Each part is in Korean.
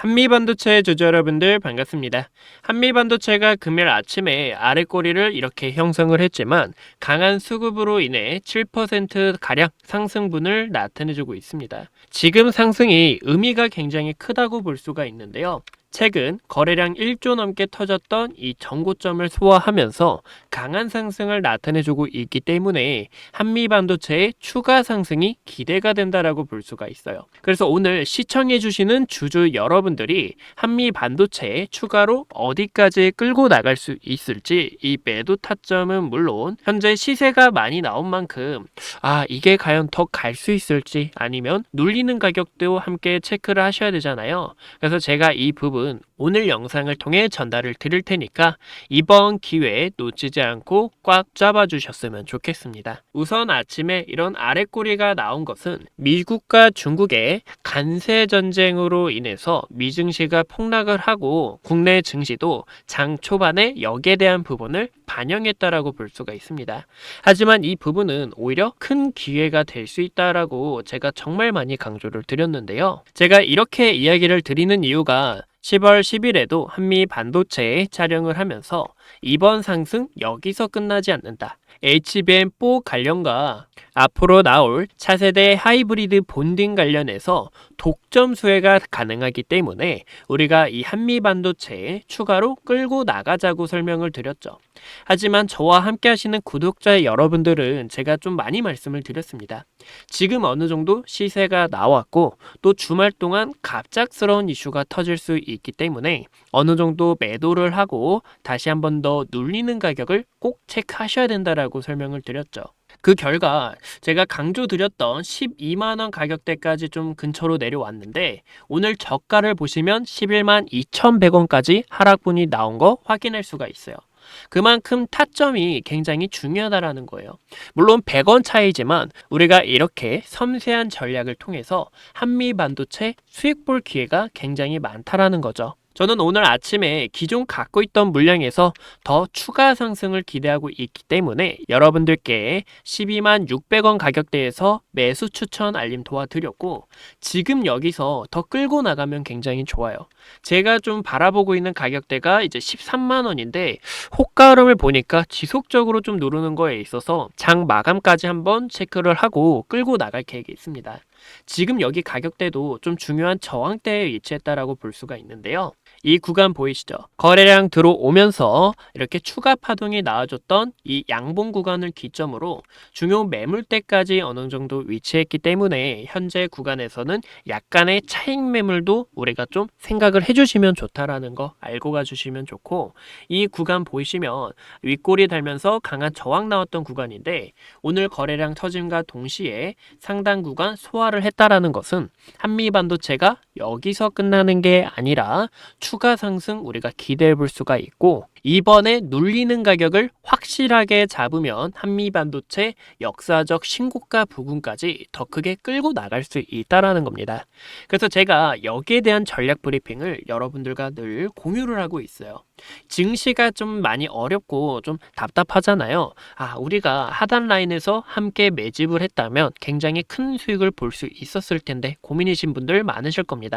한미반도체 주주 여러분들 반갑습니다. 한미반도체가 금요일 아침에 아래 꼬리를 이렇게 형성을 했지만 강한 수급으로 인해 7%가량 상승분을 나타내주고 있습니다. 지금 상승이 의미가 굉장히 크다고 볼 수가 있는데요. 최근 거래량 1조 넘게 터졌던 이 정고점을 소화하면서 강한 상승을 나타내주고 있기 때문에 한미 반도체의 추가 상승이 기대가 된다라고 볼 수가 있어요. 그래서 오늘 시청해 주시는 주주 여러분들이 한미 반도체에 추가로 어디까지 끌고 나갈 수 있을지 이 매도 타점은 물론 현재 시세가 많이 나온 만큼 아 이게 과연 더 갈 수 있을지 아니면 눌리는 가격도 함께 체크를 하셔야 되잖아요. 그래서 제가 이 부분 오늘 영상을 통해 전달을 드릴 테니까 이번 기회에 놓치지 않고 꽉 잡아주셨으면 좋겠습니다. 우선 아침에 이런 아래꼬리가 나온 것은 미국과 중국의 간세 전쟁으로 인해서 미증시가 폭락을 하고 국내 증시도 장 초반에 여기에 대한 부분을 반영했다라고 볼 수가 있습니다. 하지만 이 부분은 오히려 큰 기회가 될 수 있다라고 제가 정말 많이 강조를 드렸는데요. 제가 이렇게 이야기를 드리는 이유가 10월 10일에도 한미 반도체에 촬영을 하면서 이번 상승 여기서 끝나지 않는다. HBM4 관련과 앞으로 나올 차세대 하이브리드 본딩 관련해서 독점 수혜가 가능하기 때문에 우리가 이 한미 반도체에 추가로 끌고 나가자고 설명을 드렸죠. 하지만 저와 함께 하시는 구독자 여러분들은 제가 좀 많이 말씀을 드렸습니다. 지금 어느 정도 시세가 나왔고 또 주말 동안 갑작스러운 이슈가 터질 수 있기 때문에 어느 정도 매도를 하고 다시 한번 더 눌리는 가격을 꼭 체크하셔야 된다라고 설명을 드렸죠. 그 결과 제가 강조드렸던 12만원 가격대까지 좀 근처로 내려왔는데 오늘 저가를 보시면 11만 2,100원까지 하락분이 나온 거 확인할 수가 있어요. 그만큼 타점이 굉장히 중요하다라는 거예요. 물론 100원 차이지만 우리가 이렇게 섬세한 전략을 통해서 한미 반도체 수익 볼 기회가 굉장히 많다라는 거죠. 저는 오늘 아침에 기존 갖고 있던 물량에서 더 추가 상승을 기대하고 있기 때문에 여러분들께 12만 600원 가격대에서 매수 추천 알림 도와드렸고 지금 여기서 더 끌고 나가면 굉장히 좋아요. 제가 좀 바라보고 있는 가격대가 이제 13만 원인데 호가름을 보니까 지속적으로 좀 누르는 거에 있어서 장 마감까지 한번 체크를 하고 끌고 나갈 계획이 있습니다. 지금 여기 가격대도 좀 중요한 저항대에 위치했다라고 볼 수가 있는데요. 이 구간 보이시죠? 거래량 들어오면서 이렇게 추가 파동이 나와줬던 이 양봉 구간을 기점으로 중요 매물대까지 어느 정도 위치했기 때문에 현재 구간에서는 약간의 차익 매물도 우리가 좀 생각을 해주시면 좋다라는 거 알고 가주시면 좋고 이 구간 보이시면 윗골이 달면서 강한 저항 나왔던 구간인데 오늘 거래량 터짐과 동시에 상당 구간 소화를 했다라는 것은 한미 반도체가 여기서 끝나는 게 아니라 추가 상승 우리가 기대해 볼 수가 있고 이번에 눌리는 가격을 확실하게 잡으면 한미 반도체 역사적 신고가 부근까지 더 크게 끌고 나갈 수 있다라는 겁니다. 그래서 제가 여기에 대한 전략 브리핑을 여러분들과 늘 공유를 하고 있어요. 증시가 좀 많이 어렵고 좀 답답하잖아요. 아, 우리가 하단 라인에서 함께 매집을 했다면 굉장히 큰 수익을 볼 수 있었을 텐데 고민이신 분들 많으실 겁니다.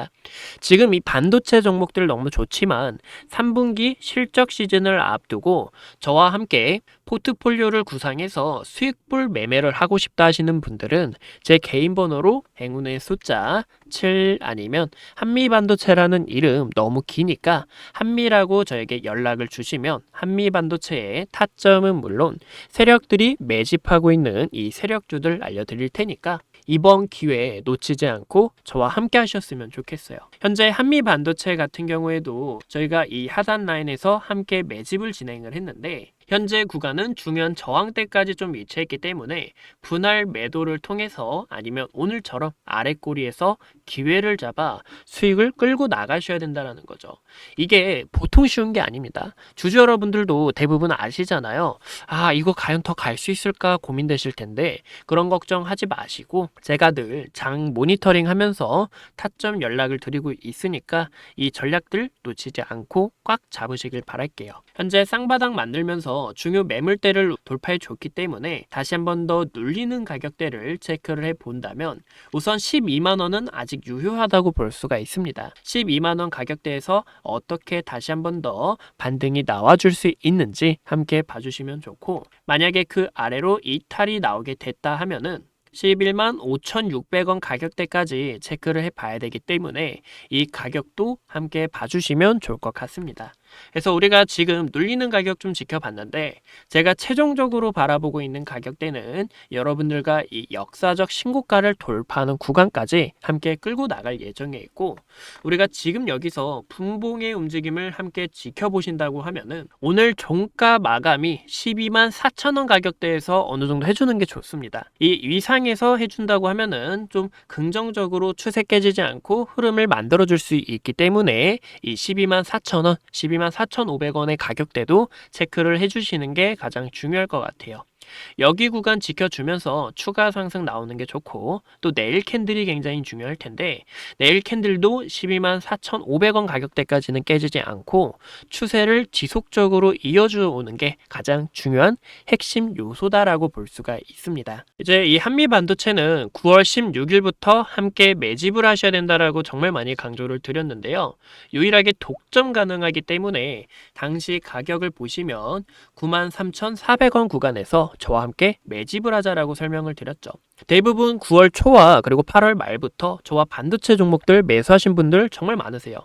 지금 이 반도체 종목들 너무 좋지만 3분기 실적 시즌을 앞두고 저와 함께 포트폴리오를 구상해서 수익불 매매를 하고 싶다 하시는 분들은 제 개인 번호로 행운의 숫자 7 아니면 한미반도체라는 이름 너무 기니까 한미라고 저에게 연락을 주시면 한미반도체의 타점은 물론 세력들이 매집하고 있는 이 세력주들 알려드릴 테니까 이번 기회에 놓치지 않고 저와 함께 하셨으면 좋겠어요. 현재 한미 반도체 같은 경우에도 저희가 이 하단 라인에서 함께 매집을 진행을 했는데 현재 구간은 중요한 저항대까지 좀 위치했기 때문에 분할 매도를 통해서 아니면 오늘처럼 아래꼬리에서 기회를 잡아 수익을 끌고 나가셔야 된다는 거죠. 이게 보통 쉬운 게 아닙니다. 주주 여러분들도 대부분 아시잖아요. 아, 이거 과연 더 갈 수 있을까 고민되실 텐데 그런 걱정하지 마시고 제가 늘 장 모니터링 하면서 타점 연락을 드리고 있으니까 이 전략들 놓치지 않고 꽉 잡으시길 바랄게요. 현재 쌍바닥 만들면서 중요 매물대를 돌파해 줬기 때문에 다시 한번 더 눌리는 가격대를 체크를 해 본다면 우선 12만 원은 아직 유효하다고 볼 수가 있습니다. 12만 원 가격대에서 어떻게 다시 한번 더 반등이 나와줄 수 있는지 함께 봐주시면 좋고 만약에 그 아래로 이탈이 나오게 됐다 하면은 11만 5,600원 가격대까지 체크를 해 봐야 되기 때문에 이 가격도 함께 봐주시면 좋을 것 같습니다. 그래서 우리가 지금 눌리는 가격 좀 지켜봤는데 제가 최종적으로 바라보고 있는 가격대는 여러분들과 이 역사적 신고가를 돌파하는 구간까지 함께 끌고 나갈 예정에 있고 우리가 지금 여기서 분봉의 움직임을 함께 지켜보신다고 하면은 오늘 종가 마감이 12만 4천 원 가격대에서 어느 정도 해주는 게 좋습니다. 이 위상에서 해준다고 하면은 좀 긍정적으로 추세 깨지지 않고 흐름을 만들어줄 수 있기 때문에 이 12만 4천 원, 12만 4,500원의 가격대도 체크를 해주시는 게 가장 중요할 것 같아요. 여기 구간 지켜주면서 추가 상승 나오는 게 좋고 또 내일 캔들이 굉장히 중요할 텐데 내일 캔들도 12만 4,500원 가격대까지는 깨지지 않고 추세를 지속적으로 이어주 오는 게 가장 중요한 핵심 요소다라고 볼 수가 있습니다. 이제 이 한미 반도체는 9월 16일부터 함께 매집을 하셔야 된다라고 정말 많이 강조를 드렸는데요. 유일하게 독점 가능하기 때문에 당시 가격을 보시면 93,400원 구간에서 저와 함께 매집을 하자라고 설명을 드렸죠. 대부분 9월 초와 그리고 8월 말부터 저와 반도체 종목들 매수하신 분들 정말 많으세요.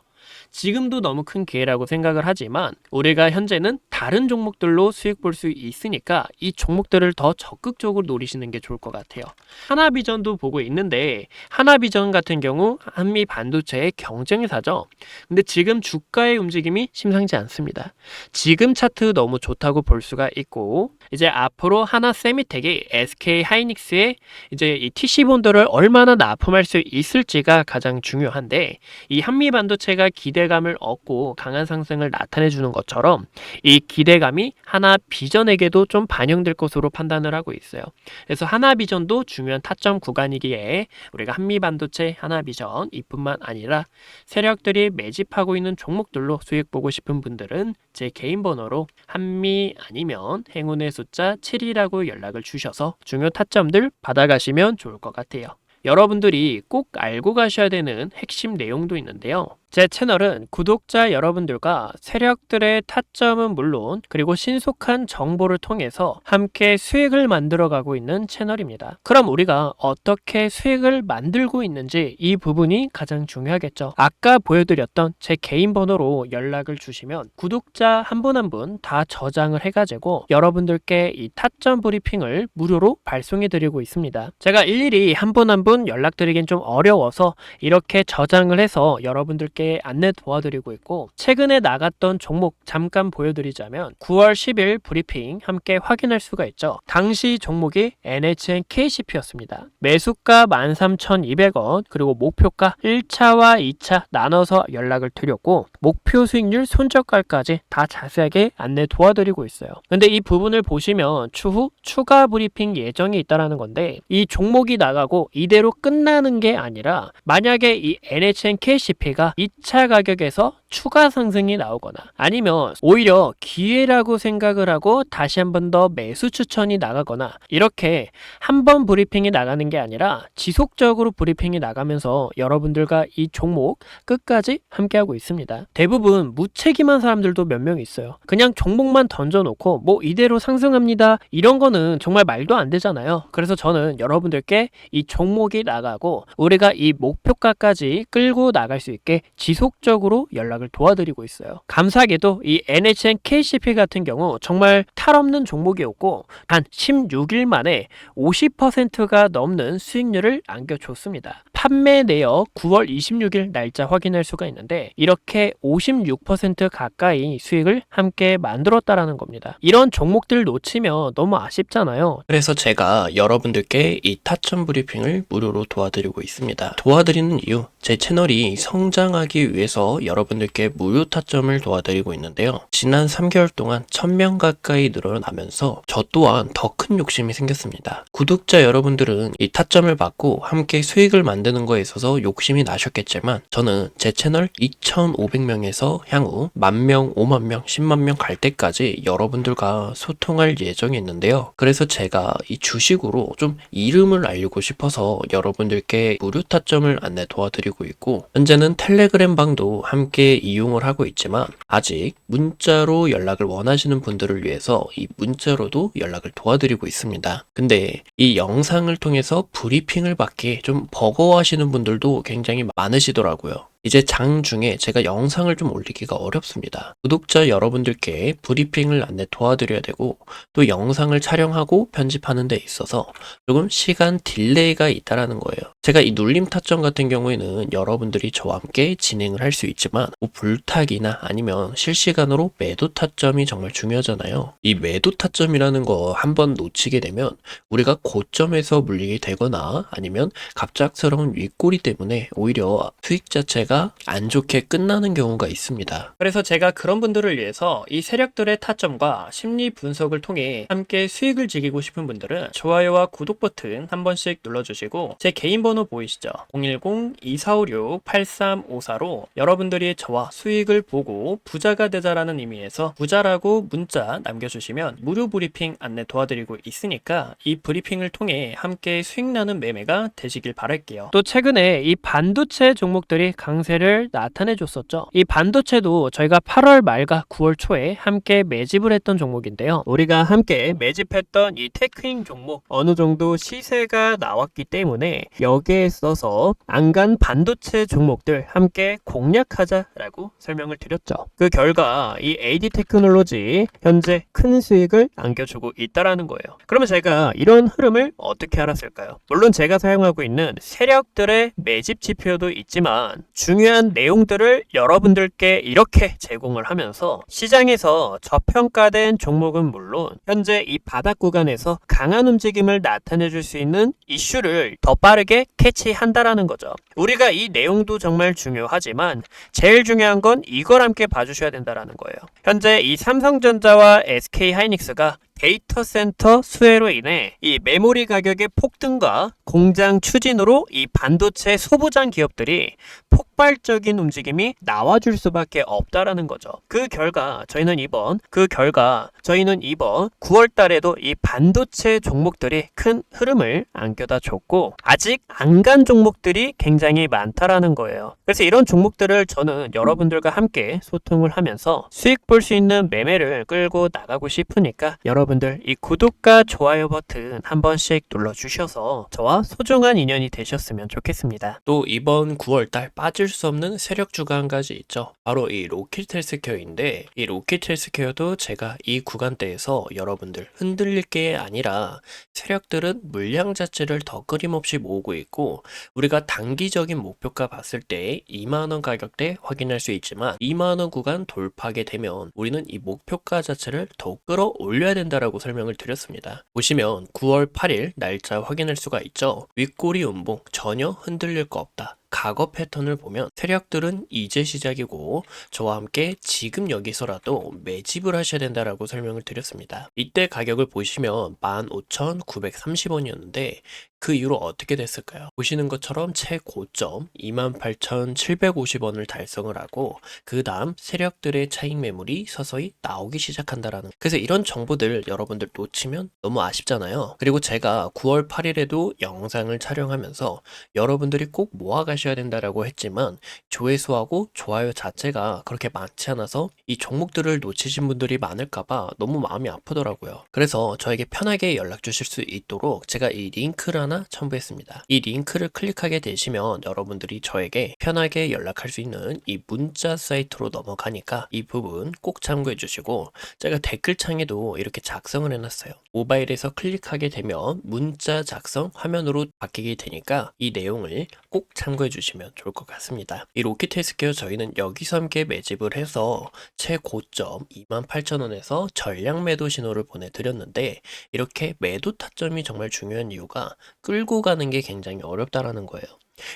지금도 너무 큰 기회라고 생각을 하지만 우리가 현재는 다른 종목들로 수익 볼 수 있으니까 이 종목들을 더 적극적으로 노리시는 게 좋을 것 같아요. 하나비전도 보고 있는데 하나비전 같은 경우 한미 반도체의 경쟁사죠. 근데 지금 주가의 움직임이 심상치 않습니다. 지금 차트 너무 좋다고 볼 수가 있고 이제 앞으로 하나 세미텍이 SK 하이닉스의 이제 이 TC 본도를 얼마나 납품할 수 있을지가 가장 중요한데 이 한미 반도체가 기대 감을 얻고 강한 상승을 나타내 주는 것처럼 이 기대감이 하나 비전에게도 좀 반영될 것으로 판단을 하고 있어요. 그래서 하나 비전도 중요한 타점 구간이기에 우리가 한미 반도체 하나 비전 이뿐만 아니라 세력들이 매집하고 있는 종목들로 수익 보고 싶은 분들은 제 개인 번호로 한미 아니면 행운의 숫자 7이라고 연락을 주셔서 중요 타점들 받아가시면 좋을 것 같아요. 여러분들이 꼭 알고 가셔야 되는 핵심 내용도 있는데요. 제 채널은 구독자 여러분들과 세력들의 타점은 물론 그리고 신속한 정보를 통해서 함께 수익을 만들어가고 있는 채널입니다. 그럼 우리가 어떻게 수익을 만들고 있는지 이 부분이 가장 중요하겠죠. 아까 보여드렸던 제 개인 번호로 연락을 주시면 구독자 한 분 한 분 다 저장을 해가지고 여러분들께 이 타점 브리핑을 무료로 발송해 드리고 있습니다. 제가 일일이 한 분 한 분 연락드리긴 좀 어려워서 이렇게 저장을 해서 여러분들께 함께 안내 도와드리고 있고 최근에 나갔던 종목 잠깐 보여드리자면 9월 10일 브리핑 함께 확인할 수가 있죠. 당시 종목이 NHN KCP였습니다. 매수가 13,200원 그리고 목표가 1차와 2차 나눠서 연락을 드렸고 목표 수익률 손절가까지 다 자세하게 안내 도와드리고 있어요. 근데 이 부분을 보시면 추후 추가 브리핑 예정이 있다라는 건데 이 종목이 나가고 이대로 끝나는 게 아니라 만약에 이 NHN KCP가 2차 가격에서 추가 상승이 나오거나 아니면 오히려 기회라고 생각을 하고 다시 한 번 더 매수 추천이 나가거나 이렇게 한 번 브리핑이 나가는 게 아니라 지속적으로 브리핑이 나가면서 여러분들과 이 종목 끝까지 함께하고 있습니다. 대부분 무책임한 사람들도 몇 명 있어요. 그냥 종목만 던져놓고 뭐 이대로 상승합니다. 이런 거는 정말 말도 안 되잖아요. 그래서 저는 여러분들께 이 종목이 나가고 우리가 이 목표가까지 끌고 나갈 수 있게 지속적으로 연락 을 도와드리고 있어요. 감사하게도 이 NHN KCP 같은 경우 정말 탈 없는 종목이었고 단 16일 만에 50%가 넘는 수익률을 안겨줬습니다. 판매 내역 9월 26일 날짜 확인할 수가 있는데 이렇게 56% 가까이 수익을 함께 만들었다라는 겁니다. 이런 종목들 놓치면 너무 아쉽잖아요. 그래서 제가 여러분들께 이 타점 브리핑을 무료로 도와드리고 있습니다. 도와드리는 이유, 제 채널이 성장하기 위해서 여러분들께 무료 타점을 도와드리고 있는데요. 지난 3개월 동안 1000명 가까이 늘어나면서 저 또한 더 큰 욕심이 생겼습니다. 구독자 여러분들은 이 타점을 받고 함께 수익을 만들 만드는 거에 있어서 욕심이 나셨겠지만 저는 제 채널 2,500명에서 향후 만명, 5만 명, 10만 명 갈 때까지 여러분들과 소통할 예정이 있는데요. 그래서 제가 이 주식으로 좀 이름을 알리고 싶어서 여러분들께 무료 타점을 안내 도와드리고 있고 현재는 텔레그램 방도 함께 이용을 하고 있지만 아직 문자로 연락을 원하시는 분들을 위해서 이 문자로도 연락을 도와드리고 있습니다. 근데 이 영상을 통해서 브리핑을 받기 좀 버거워 하시는 분들도 굉장히 많으시더라고요. 이제 장 중에 제가 영상을 좀 올리기가 어렵습니다. 구독자 여러분들께 브리핑을 안내 도와드려야 되고 또 영상을 촬영하고 편집하는 데 있어서 조금 시간 딜레이가 있다라는 거예요. 제가 이 눌림 타점 같은 경우에는 여러분들이 저와 함께 진행을 할 수 있지만 뭐 불타기나 아니면 실시간으로 매도 타점이 정말 중요하잖아요. 이 매도 타점이라는 거 한번 놓치게 되면 우리가 고점에서 물리게 되거나 아니면 갑작스러운 윗꼬리 때문에 오히려 수익 자체가 안 좋게 끝나는 경우가 있습니다. 그래서 제가 그런 분들을 위해서 이 세력들의 타점과 심리 분석을 통해 함께 수익을 지키고 싶은 분들은 좋아요와 구독 버튼 한 번씩 눌러주시고 제 개인 번호 보이시죠? 010-2456-8354로 여러분들이 저와 수익을 보고 부자가 되자라는 의미에서 부자라고 문자 남겨주시면 무료 브리핑 안내 도와드리고 있으니까 이 브리핑을 통해 함께 수익 나는 매매가 되시길 바랄게요. 또 최근에 이 반도체 종목들이 강세를 나타내 줬었죠. 이 반도체도 저희가 8월 말과 9월 초에 함께 매집을 했던 종목인데요. 우리가 함께 매집했던 이 테크인 종목 어느 정도 시세가 나왔기 때문에 여기 에 써서 안간 반도체 종목들 함께 공략하자라고 설명을 드렸죠. 그 결과 이 AD 테크놀로지 현재 큰 수익을 안겨주고 있다라는 거예요. 그러면 제가 이런 흐름을 어떻게 알았을까요? 물론 제가 사용하고 있는 세력들의 매집 지표도 있지만 중요한 내용들을 여러분들께 이렇게 제공을 하면서 시장에서 저평가된 종목은 물론 현재 이 바닥 구간에서 강한 움직임을 나타내 줄 수 있는 이슈를 더 빠르게 캐치한다라는 거죠. 우리가 이 내용도 정말 중요하지만 제일 중요한 건 이걸 함께 봐주셔야 된다라는 거예요. 현재 이 삼성전자와 SK 하이닉스가 데이터 센터 수혜로 인해 이 메모리 가격의 폭등과 공장 추진으로 이 반도체 소부장 기업들이 폭발적인 움직임이 나와줄 수밖에 없다라는 거죠. 그 결과 저희는 이번 그 결과 저희는 이번 9월 달에도 이 반도체 종목들이 큰 흐름을 안겨다 줬고 아직 안 간 종목들이 굉장히 많다라는 거예요. 그래서 이런 종목들을 저는 여러분들과 함께 소통을 하면서 수익 볼 수 있는 매매를 끌고 나가고 싶으니까 여러분 들 이 구독과 좋아요 버튼 한 번씩 눌러 주셔서 저와 소중한 인연이 되셨으면 좋겠습니다. 또 이번 9월달 빠질 수 없는 세력 주가 한 가지 있죠. 바로 이 로켓헬스케어인데 이 로켓헬스케어도 제가 이 구간대에서 여러분들 흔들릴 게 아니라 세력들은 물량 자체를 더 끊임없이 모으고 있고 우리가 단기적인 목표가 봤을 때 2만원 가격대 확인할 수 있지만 2만원 구간 돌파하게 되면 우리는 이 목표가 자체를 더 끌어올려야 된다 라고 설명을 드렸습니다. 보시면 9월 8일 날짜 확인할 수가 있죠. 윗꼬리 운봉 전혀 흔들릴 거 없다. 과거 패턴을 보면 세력들은 이제 시작이고 저와 함께 지금 여기서라도 매집을 하셔야 된다라고 설명을 드렸습니다. 이때 가격을 보시면 15,930원이었는데 그 이후로 어떻게 됐을까요? 보시는 것처럼 최고점 28,750원을 달성을 하고 그 다음 세력들의 차익 매물이 서서히 나오기 시작한다라는 그래서 이런 정보들 여러분들 놓치면 너무 아쉽잖아요. 그리고 제가 9월 8일에도 영상을 촬영하면서 여러분들이 꼭 모아 가셔야 된다라고 했지만 조회수하고 좋아요 자체가 그렇게 많지 않아서 이 종목들을 놓치신 분들이 많을까봐 너무 마음이 아프더라고요. 그래서 저에게 편하게 연락 주실 수 있도록 제가 이 링크를 하나 첨부했습니다. 이 링크를 클릭하게 되시면 여러분들이 저에게 편하게 연락할 수 있는 이 문자 사이트로 넘어가니까 이 부분 꼭 참고해 주시고 제가 댓글창에도 이렇게 작성을 해놨어요. 모바일에서 클릭하게 되면 문자 작성 화면으로 바뀌게 되니까 이 내용을 꼭 참고해 주시면 좋을 것 같습니다. 이 로켓 헬스케어 저희는 여기서 함께 매집을 해서 최고점 28,000원에서 전량 매도 신호를 보내드렸는데 이렇게 매도 타점이 정말 중요한 이유가 끌고 가는 게 굉장히 어렵다라는 거예요.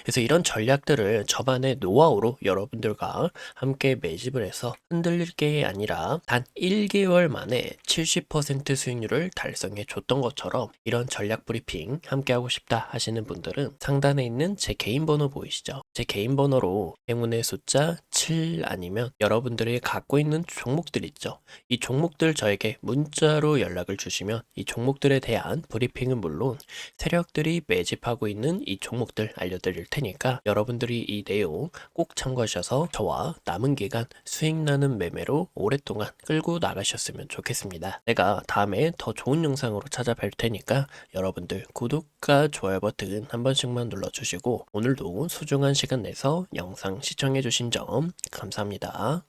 그래서 이런 전략들을 저만의 노하우로 여러분들과 함께 매집을 해서 흔들릴 게 아니라 단 1개월 만에 70% 수익률을 달성해 줬던 것처럼 이런 전략 브리핑 함께 하고 싶다 하시는 분들은 상단에 있는 제 개인 번호 보이시죠? 제 개인 번호로 행운의 숫자 7 아니면 여러분들이 갖고 있는 종목들 있죠? 이 종목들 저에게 문자로 연락을 주시면 이 종목들에 대한 브리핑은 물론 세력들이 매집하고 있는 이 종목들 알려드릴 테니까 여러분들이 이 내용 꼭 참고하셔서 저와 남은 기간 수익 나는 매매로 오랫동안 끌고 나가셨으면 좋겠습니다. 내가 다음에 더 좋은 영상으로 찾아뵐 테니까 여러분들 구독과 좋아요 버튼 한 번씩만 눌러주시고 오늘도 소중한 시간 내서 영상 시청해주신 점 감사합니다.